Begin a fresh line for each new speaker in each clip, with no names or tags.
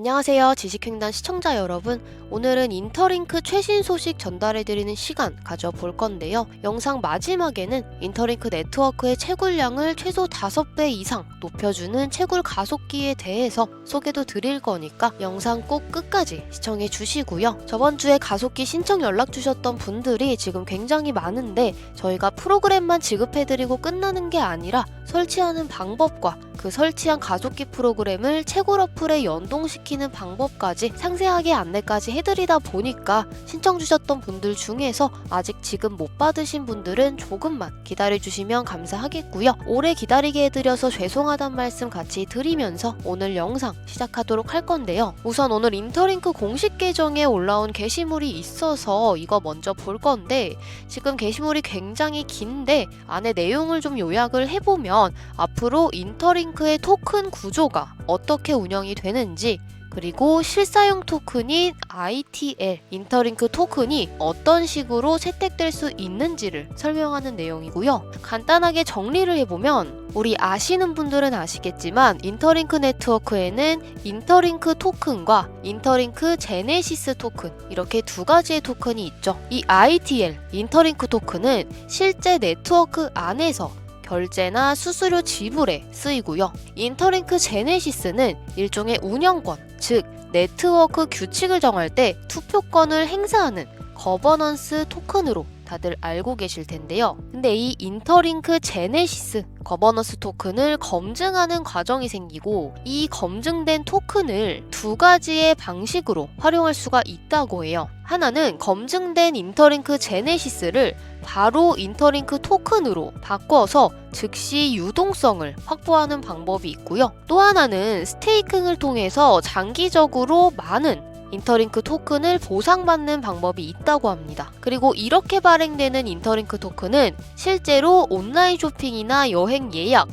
안녕하세요. 지식횡단 시청자 여러분. 오늘은 인터링크 최신 소식 전달해드리는 시간 가져볼 건데요. 영상 마지막에는 인터링크 네트워크의 채굴량을 최소 5배 이상 높여주는 채굴 가속기에 대해서 소개도 드릴 거니까 영상 꼭 끝까지 시청해 주시고요. 저번 주에 가속기 신청 연락 주셨던 분들이 지금 굉장히 많은데 저희가 프로그램만 지급해드리고 끝나는 게 아니라 설치하는 방법과 그 설치한 가속기 프로그램을 채굴 어플에 연동시키는 방법까지 상세하게 안내까지 해드리다 보니까 신청 주셨던 분들 중에서 아직 지금 못 받으신 분들은 조금만 기다려주시면 감사하겠고요. 오래 기다리게 해드려서 죄송하단 말씀 같이 드리면서 오늘 영상 시작하도록 할 건데요. 우선 오늘 인터링크 공식 계정에 올라온 게시물이 있어서 이거 먼저 볼 건데 지금 게시물이 굉장히 긴데 안에 내용을 좀 요약을 해보면 앞으로 인터링크 의 토큰 구조가 어떻게 운영이 되는지 그리고 실사용 토큰인 ITL 인터링크 토큰이 어떤 식으로 채택될 수 있는지를 설명하는 내용이고요. 간단하게 정리를 해보면 우리 아시는 분들은 아시겠지만 인터링크 네트워크에는 인터링크 토큰과 인터링크 제네시스 토큰 이렇게 두 가지의 토큰이 있죠. 이 ITL 인터링크 토큰은 실제 네트워크 안에서 결제나 수수료 지불에 쓰이고요. 인터링크 제네시스는 일종의 운영권, 즉 네트워크 규칙을 정할 때 투표권을 행사하는 거버넌스 토큰으로 다들 알고 계실 텐데요. 근데 이 인터링크 제네시스 거버넌스 토큰을 검증하는 과정이 생기고 이 검증된 토큰을 두 가지의 방식으로 활용할 수가 있다고 해요. 하나는 검증된 인터링크 제네시스를 바로 인터링크 토큰으로 바꿔서 즉시 유동성을 확보하는 방법이 있고요. 또 하나는 스테이킹을 통해서 장기적으로 많은 인터링크 토큰을 보상받는 방법이 있다고 합니다. 그리고 이렇게 발행되는 인터링크 토큰은 실제로 온라인 쇼핑이나 여행 예약,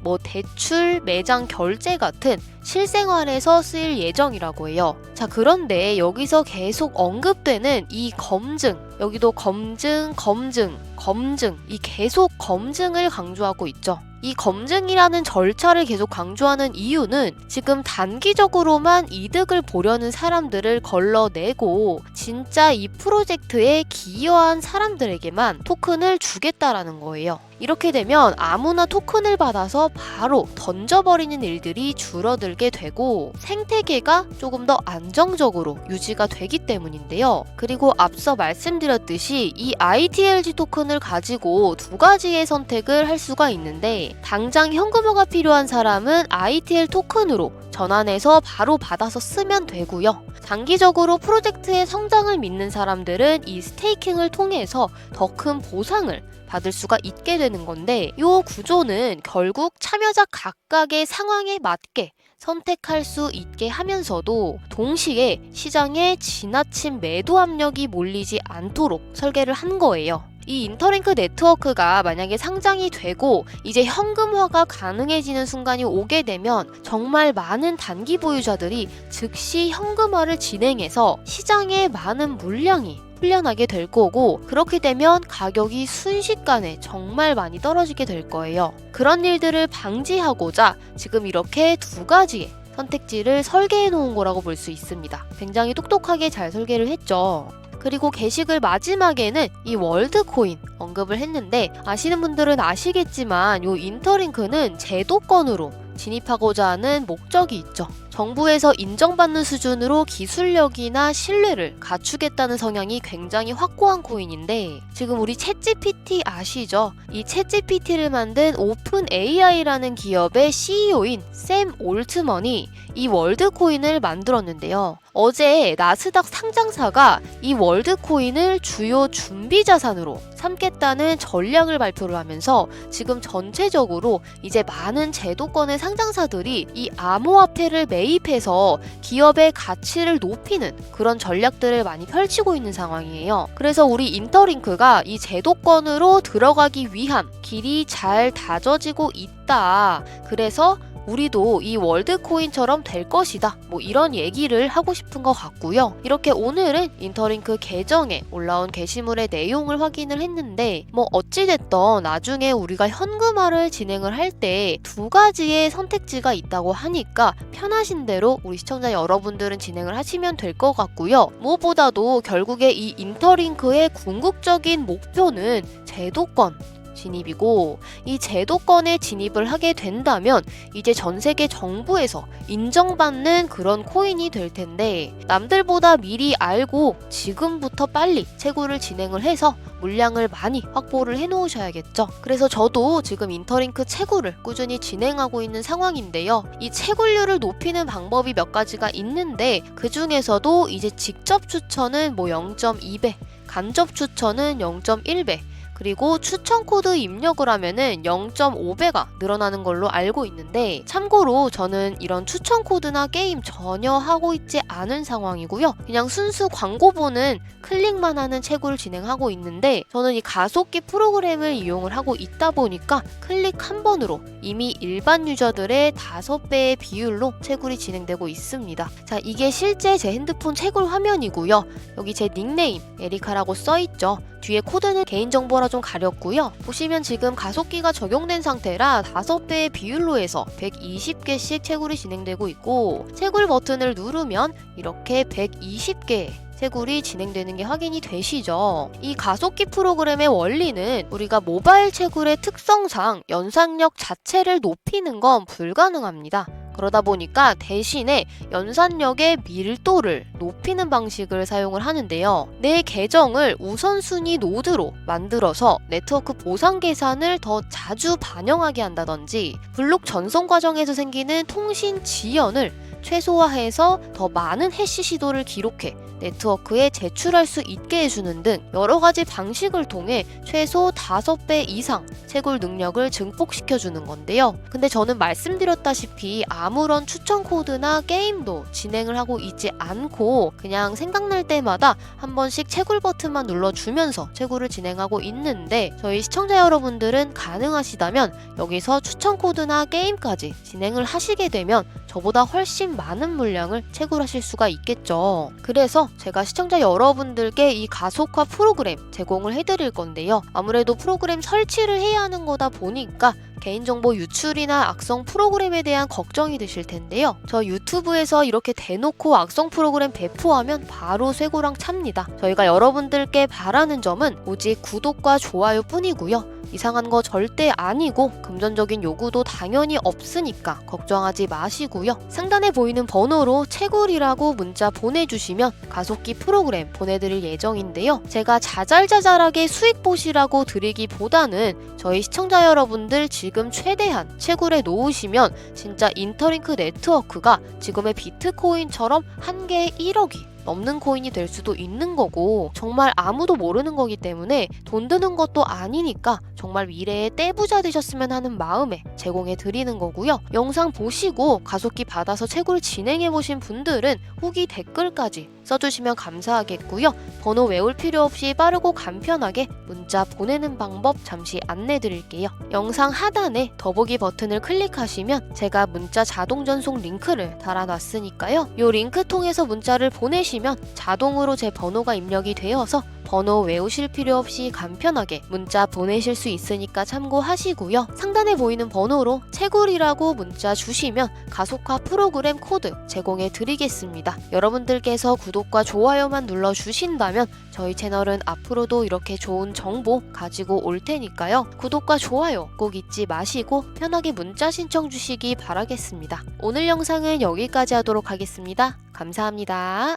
뭐 대출, 매장 결제 같은 실생활에서 쓰일 예정이라고 해요. 자, 그런데 여기서 계속 언급되는 이 검증, 여기도 검증, 검증, 검증, 이 계속 검증을 강조하고 있죠. 이 검증이라는 절차를 계속 강조하는 이유는 지금 단기적으로만 이득을 보려는 사람들을 걸러내고 진짜 이 프로젝트에 기여한 사람들에게만 토큰을 주겠다라는 거예요. 이렇게 되면 아무나 토큰을 받아서 바로 던져버리는 일들이 줄어들게 되고 생태계가 조금 더 안정적으로 유지가 되기 때문인데요. 그리고 앞서 말씀드렸듯이 이 ITLG 토큰을 가지고 두 가지의 선택을 할 수가 있는데 당장 현금화가 필요한 사람은 ITL 토큰으로 전환해서 바로 받아서 쓰면 되고요. 장기적으로 프로젝트의 성장을 믿는 사람들은 이 스테이킹을 통해서 더 큰 보상을 받을 수가 있게 되는 건데 이 구조는 결국 참여자 각각의 상황에 맞게 선택할 수 있게 하면서도 동시에 시장에 지나친 매도 압력이 몰리지 않도록 설계를 한 거예요. 이 인터링크 네트워크가 만약에 상장이 되고 이제 현금화가 가능해지는 순간이 오게 되면 정말 많은 단기 보유자들이 즉시 현금화를 진행해서 시장에 많은 물량이 풀려나게 될 거고 그렇게 되면 가격이 순식간에 정말 많이 떨어지게 될 거예요. 그런 일들을 방지하고자 지금 이렇게 두 가지의 선택지를 설계해 놓은 거라고 볼 수 있습니다. 굉장히 똑똑하게 잘 설계를 했죠. 그리고 게시글 마지막에는 이 월드코인 언급을 했는데 아시는 분들은 아시겠지만 이 인터링크는 제도권으로 진입하고자 하는 목적이 있죠. 정부에서 인정받는 수준으로 기술력이나 신뢰를 갖추겠다는 성향이 굉장히 확고한 코인인데 지금 우리 챗GPT 아시죠? 이 챗GPT를 만든 오픈 AI라는 기업의 CEO인 샘 올트먼이 이 월드코인을 만들었는데요. 어제 나스닥 상장사가 이 월드코인을 주요 준비 자산으로 삼겠다는 전략을 발표를 하면서 지금 전체적으로 이제 많은 제도권의 상장사들이 이 암호화폐를 매입해서 기업의 가치를 높이는 그런 전략들을 많이 펼치고 있는 상황이에요. 그래서 우리 인터링크가 이 제도권으로 들어가기 위한 길이 잘 다져지고 있다. 그래서 우리도 이 월드 코인처럼 될 것이다. 뭐 이런 얘기를 하고 싶은 것 같고요. 이렇게 오늘은 인터링크 계정에 올라온 게시물의 내용을 확인을 했는데 뭐 어찌됐던 나중에 우리가 현금화를 진행을 할 때 두 가지의 선택지가 있다고 하니까 편하신 대로 우리 시청자 여러분들은 진행을 하시면 될 것 같고요. 무엇보다도 결국에 이 인터링크의 궁극적인 목표는 제도권 진입이고 이 제도권에 진입을 하게 된다면 이제 전 세계 정부에서 인정받는 그런 코인이 될 텐데 남들보다 미리 알고 지금부터 빨리 채굴을 진행을 해서 물량을 많이 확보를 해 놓으셔야겠죠. 그래서 저도 지금 인터링크 채굴을 꾸준히 진행하고 있는 상황인데요. 이 채굴률을 높이는 방법이 몇 가지가 있는데 그 중에서도 이제 직접 추천은 뭐 0.2배, 간접 추천은 0.1배, 그리고 추천 코드 입력을 하면은 0.5배가 늘어나는 걸로 알고 있는데 참고로 저는 이런 추천 코드나 게임 전혀 하고 있지 않은 상황이고요. 그냥 순수 광고 보는 클릭만 하는 채굴을 진행하고 있는데 저는 이 가속기 프로그램을 이용을 하고 있다 보니까 클릭 한 번으로 이미 일반 유저들의 5배의 비율로 채굴이 진행되고 있습니다. 자, 이게 실제 제 핸드폰 채굴 화면이고요. 여기 제 닉네임 에리카라고 써 있죠. 뒤에 코드는 개인정보라 좀 가렸고요. 보시면 지금 가속기가 적용된 상태라 5배의 비율로 해서 120개씩 채굴이 진행되고 있고 채굴 버튼을 누르면 이렇게 120개 채굴이 진행되는 게 확인이 되시죠. 이 가속기 프로그램의 원리는 우리가 모바일 채굴의 특성상 연산력 자체를 높이는 건 불가능합니다. 그러다 보니까 대신에 연산력의 밀도를 높이는 방식을 사용을 하는데요. 내 계정을 우선순위 노드로 만들어서 네트워크 보상 계산을 더 자주 반영하게 한다든지 블록 전송 과정에서 생기는 통신 지연을 최소화해서 더 많은 해시 시도를 기록해 네트워크에 제출할 수 있게 해주는 등 여러 가지 방식을 통해 최소 5배 이상 채굴 능력을 증폭시켜주는 건데요. 근데 저는 말씀드렸다시피 아무런 추천 코드나 게임도 진행을 하고 있지 않고 그냥 생각날 때마다 한 번씩 채굴 버튼만 눌러주면서 채굴을 진행하고 있는데 저희 시청자 여러분들은 가능하시다면 여기서 추천 코드나 게임까지 진행을 하시게 되면 저보다 훨씬 많은 물량을 채굴하실 수가 있겠죠. 그래서 제가 시청자 여러분들께 이 가속화 프로그램 제공을 해드릴 건데요. 아무래도 프로그램 설치를 해야 하는 거다 보니까 개인정보 유출이나 악성 프로그램에 대한 걱정이 드실 텐데요. 저 유튜브에서 이렇게 대놓고 악성 프로그램 배포하면 바로 쇠고랑 찹니다. 저희가 여러분들께 바라는 점은 오직 구독과 좋아요 뿐이고요. 이상한 거 절대 아니고 금전적인 요구도 당연히 없으니까 걱정하지 마시고요. 상단에 보이는 번호로 채굴이라고 문자 보내주시면 가속기 프로그램 보내드릴 예정인데요. 제가 자잘자잘하게 수익 보시라고 드리기보다는 저희 시청자 여러분들 지금 최대한 채굴에 놓으시면 진짜 인터링크 네트워크가 지금의 비트코인처럼 한 개에 1억이 넘는 코인이 될 수도 있는 거고 정말 아무도 모르는 거기 때문에 돈 드는 것도 아니니까 정말 미래에 떼부자 되셨으면 하는 마음에 제공해 드리는 거고요. 영상 보시고 가속기 받아서 채굴 진행해 보신 분들은 후기 댓글까지 써주시면 감사하겠고요. 번호 외울 필요 없이 빠르고 간편하게 문자 보내는 방법 잠시 안내 드릴게요. 영상 하단에 더보기 버튼을 클릭하시면 제가 문자 자동 전송 링크를 달아놨으니까요. 이 링크 통해서 문자를 보내 시면 자동으로 제 번호가 입력이 되어서 번호 외우실 필요 없이 간편하게 문자 보내실 수 있으니까 참고하시고요. 상단에 보이는 번호로 채굴이라고 문자 주시면 가속화 프로그램 코드 제공해 드리겠습니다. 여러분들께서 구독과 좋아요만 눌러 주신다면 저희 채널은 앞으로도 이렇게 좋은 정보 가지고 올 테니까요. 구독과 좋아요 꼭 잊지 마시고 편하게 문자 신청 주시기 바라겠습니다. 오늘 영상은 여기까지 하도록 하겠습니다. 감사합니다.